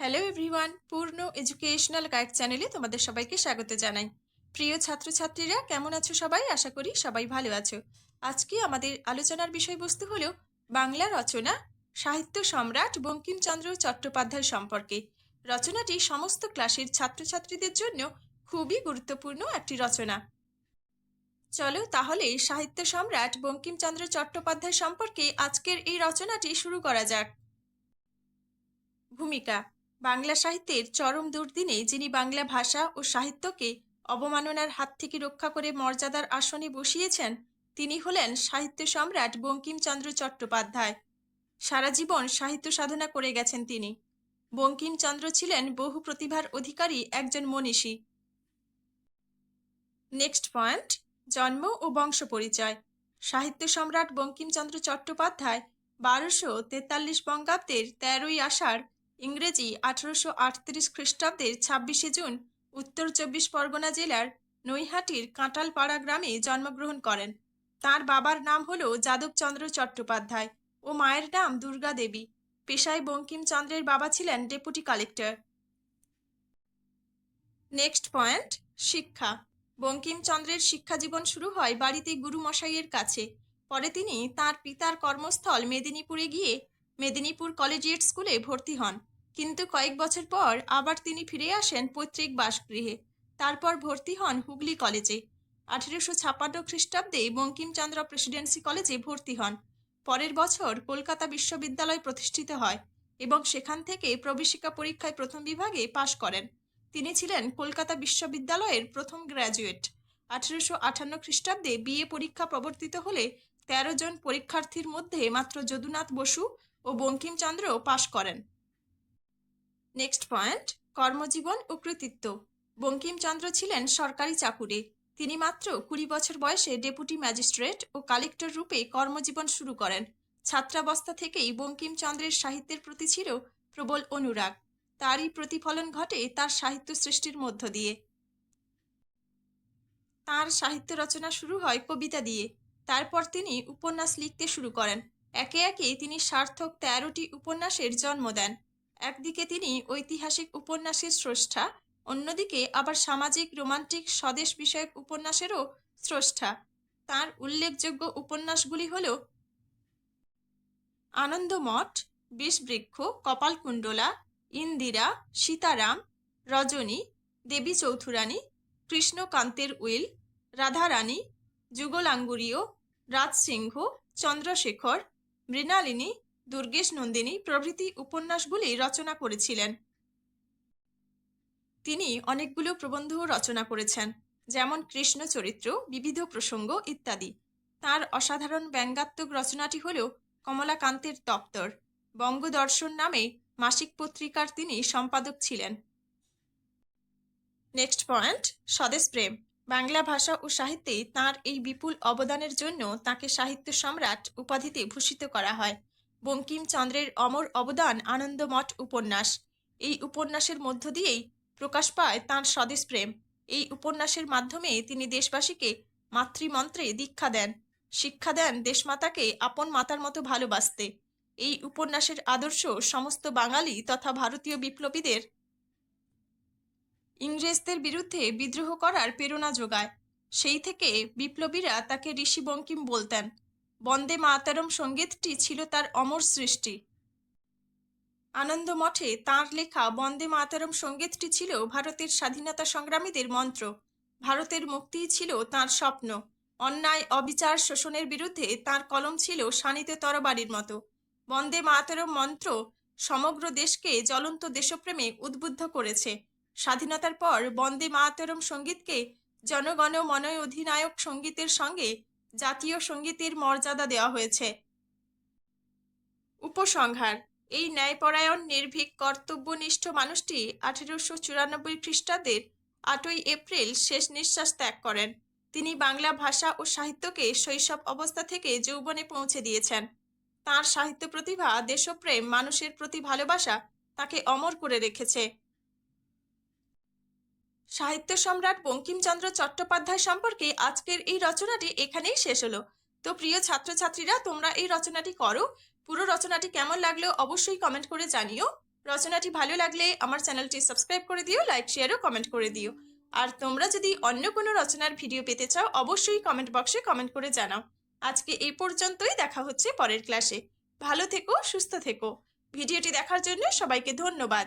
Hello everyone Purna educational guide চ্যানেলে তোমাদের সবাইকে স্বাগত জানাই। প্রিয় ছাত্রছাত্রীরা, কেমন আছো সবাই? আশা করি সবাই ভালো আছো। আজকে আমাদের আলোচনার বিষয়বস্তু হলো বাংলা রচনা, সাহিত্য সম্রাট বঙ্কিমচন্দ্র চট্টোপাধ্যায় সম্পর্কে। রচনাটি সমস্ত ক্লাসের ছাত্রছাত্রীদের জন্য খুবই গুরুত্বপূর্ণ একটি রচনা। চলো তাহলে সাহিত্য সম্রাট বঙ্কিমচন্দ্র চট্টোপাধ্যায় সম্পর্কে আজকের এই রচনাটি শুরু করা যাক। ভূমিকা বাংলা সাহিত্যের চরম দুর্দিনে যিনি বাংলা ভাষা ও সাহিত্যকে অবমাননার হাত থেকে রক্ষা করে মর্যাদার আসনে বসিয়েছেন, তিনি হলেন সাহিত্য সম্রাট বঙ্কিমচন্দ্র চট্টোপাধ্যায়। সারা জীবন সাহিত্য সাধনা করে গেছেন তিনি। বঙ্কিমচন্দ্র ছিলেন বহু প্রতিভার অধিকারী একজন মনীষী। নেক্সট পয়েন্ট জন্ম ও বংশ পরিচয়। সাহিত্য সম্রাট বঙ্কিমচন্দ্র চট্টোপাধ্যায় বারোশো তেতাল্লিশ বঙ্গাব্দের তেরোই আষাঢ় ইংরেজি আঠারোশো আটত্রিশ খ্রিস্টাব্দের ছাব্বিশে জুন, উত্তর চব্বিশ পরগনা জেলার নৈহাটির কাঁটালপাড়া গ্রামে জন্মগ্রহণ করেন। তার বাবার নাম হল যাদবচন্দ্র চট্টোপাধ্যায় ও মায়ের নাম দুর্গা দেবী। পেশায় বঙ্কিমচন্দ্রের বাবা ছিলেন ডেপুটি কালেক্টর। নেক্সট পয়েন্ট, শিক্ষা। বঙ্কিমচন্দ্রের শিক্ষা জীবন শুরু হয় বাড়িতে গুরুমশাইয়ের কাছে। পরে তিনি তার পিতার কর্মস্থল মেদিনীপুরে গিয়ে মেদিনীপুর কলেজিয়েট স্কুলে ভর্তি হন। কিন্তু কয়েক বছর পর আবার তিনি ফিরে আসেন পৈতৃক বাসগৃহে। তারপর ভর্তি হন হুগলি কলেজে। আঠেরোশো ছাপ্পান্ন খ্রিস্টাব্দে বঙ্কিমচন্দ্র প্রেসিডেন্সি কলেজে ভর্তি হন। পরের বছর কলকাতা বিশ্ববিদ্যালয় প্রতিষ্ঠিত হয় এবং সেখান থেকে প্রবেশিকা পরীক্ষায় প্রথম বিভাগে পাশ করেন। তিনি ছিলেন কলকাতা বিশ্ববিদ্যালয়ের প্রথম গ্র্যাজুয়েট। আঠেরোশো আটান্ন খ্রিস্টাব্দে বিএ পরীক্ষা প্রবর্তিত হলে তেরো জন পরীক্ষার্থীর মধ্যে মাত্র যদুনাথ বসু ও বঙ্কিমচন্দ্র পাশ করেন। নেক্সট পয়েন্ট কর্মজীবন ও কৃতিত্ব। বঙ্কিমচন্দ্র ছিলেন সরকারি চাকুরে। তিনি মাত্র কুড়ি বছর বয়সে ডেপুটি ম্যাজিস্ট্রেট ও কালেক্টর রূপে কর্মজীবন শুরু করেন। ছাত্রাবস্থা থেকেই বঙ্কিমচন্দ্রের সাহিত্যের প্রতি ছিল প্রবল অনুরাগ। তারই প্রতিফলন ঘটে তার সাহিত্য সৃষ্টির মধ্য দিয়ে। তার সাহিত্য রচনা শুরু হয় কবিতা দিয়ে। তারপর তিনি উপন্যাস লিখতে শুরু করেন। একে একে তিনি সার্থক তেরোটি উপন্যাসের জন্ম দেন। একদিকে তিনি ঐতিহাসিক উপন্যাসের স্রষ্টা, অন্যদিকে আবার সামাজিক রোমান্টিক স্বদেশ বিষয়ক উপন্যাসেরও স্রষ্টা। তার উল্লেখযোগ্য উপন্যাসগুলি হল আনন্দমঠ, বিষবৃক্ষ, কপালকুণ্ডলা, ইন্দিরা, সীতারাম, রজনী, দেবী চৌধুরানী, কৃষ্ণকান্তের উইল, রাধারানী, যুগলাঙ্গুরীয়, রাজসিংহ, চন্দ্রশেখর, মৃণালিনী দুর্গেশ নন্দিনী প্রভৃতি উপন্যাসগুলি রচনা করেছিলেন। তিনি অনেকগুলো প্রবন্ধও রচনা করেছেন, যেমন কৃষ্ণ চরিত্র, বিবিধ প্রসঙ্গ ইত্যাদি। তার অসাধারণ ব্যঙ্গাত্মক রচনাটি হল কমলাকান্তের দপ্তর বঙ্গদর্শন নামে মাসিক পত্রিকার তিনি সম্পাদক ছিলেন। নেক্সট পয়েন্ট, স্বদেশ প্রেম। বাংলা ভাষা ও সাহিত্যে তার এই বিপুল অবদানের জন্য তাকে সাহিত্য সম্রাট উপাধিতে ভূষিত করা হয়। বঙ্কিমচন্দ্রের অমর অবদান আনন্দমঠ উপন্যাস। এই উপন্যাসের মধ্য দিয়েই প্রকাশ পায় তাঁর স্বদেশ প্রেম। এই উপন্যাসের মাধ্যমে তিনি দেশবাসীকে মাতৃমন্ত্রে দীক্ষা দেন। শিক্ষা দেন দেশমাতাকে আপন মাতার মতো ভালোবাসতে। এই উপন্যাসের আদর্শ সমস্ত বাঙালি তথা ভারতীয় বিপ্লবীদের ইংরেজদের বিরুদ্ধে বিদ্রোহ করার প্রেরণা যোগায়। সেই থেকে বিপ্লবীরা তাকে ঋষি বঙ্কিম বলতেন। বন্দে মাতারম সঙ্গীতটি ছিল তার অমর সৃষ্টি। আনন্দ মঠে তাঁর লেখা বন্দে মাতারম সঙ্গীতটি ছিল ভারতের স্বাধীনতা সংগ্রামীদের মন্ত্র। ভারতের মুক্তিই ছিল তাঁর স্বপ্ন। অন্যায়, অবিচার, শোষণের বিরুদ্ধে তাঁর কলম ছিল শানিত তরবারির মতো। বন্দে মাতারম মন্ত্র সমগ্র দেশকে জ্বলন্ত দেশপ্রেমে উদ্বুদ্ধ করেছে। স্বাধীনতার পর বন্দে মাতরম সঙ্গীতকে জনগণ মনয় অধিনায়ক সঙ্গীতের সঙ্গে জাতীয় সঙ্গীতের মর্যাদা দেওয়া হয়েছে। উপসংহার, এই ন্যায়পরায়ণ, নির্ভীক, কর্তব্যনিষ্ঠ মানুষটি আঠেরোশো চুরানব্বই খ্রিস্টাব্দের আটই এপ্রিল শেষ নিঃশ্বাস ত্যাগ করেন। তিনি বাংলা ভাষা ও সাহিত্যকে শৈশব অবস্থা থেকে যৌবনে পৌঁছে দিয়েছেন। তার সাহিত্য প্রতিভা, দেশপ্রেম, মানুষের প্রতি ভালোবাসা তাকে অমর করে রেখেছে। সাহিত্য সম্রাট বঙ্কিমচন্দ্র চট্টোপাধ্যায় সম্পর্কে আজকের এই রচনাটি এখানেই শেষ হলো। তো প্রিয় ছাত্রছাত্রীরা, তোমরা এই রচনাটি করো। পুরো রচনাটি কেমন লাগল অবশ্যই কমেন্ট করে জানিও। রচনাটি ভালো লাগলে আমার চ্যানেলটি সাবস্ক্রাইব করে দিও, লাইক শেয়ারও কমেন্ট করে দিও। আর তোমরা যদি অন্য কোনো রচনার ভিডিও পেতে চাও, অবশ্যই কমেন্ট বক্সে কমেন্ট করে জানাও। আজকে এই পর্যন্তই, দেখা হচ্ছে পরের ক্লাসে। ভালো থেকো, সুস্থ থেকো। ভিডিওটি দেখার জন্য সবাইকে ধন্যবাদ।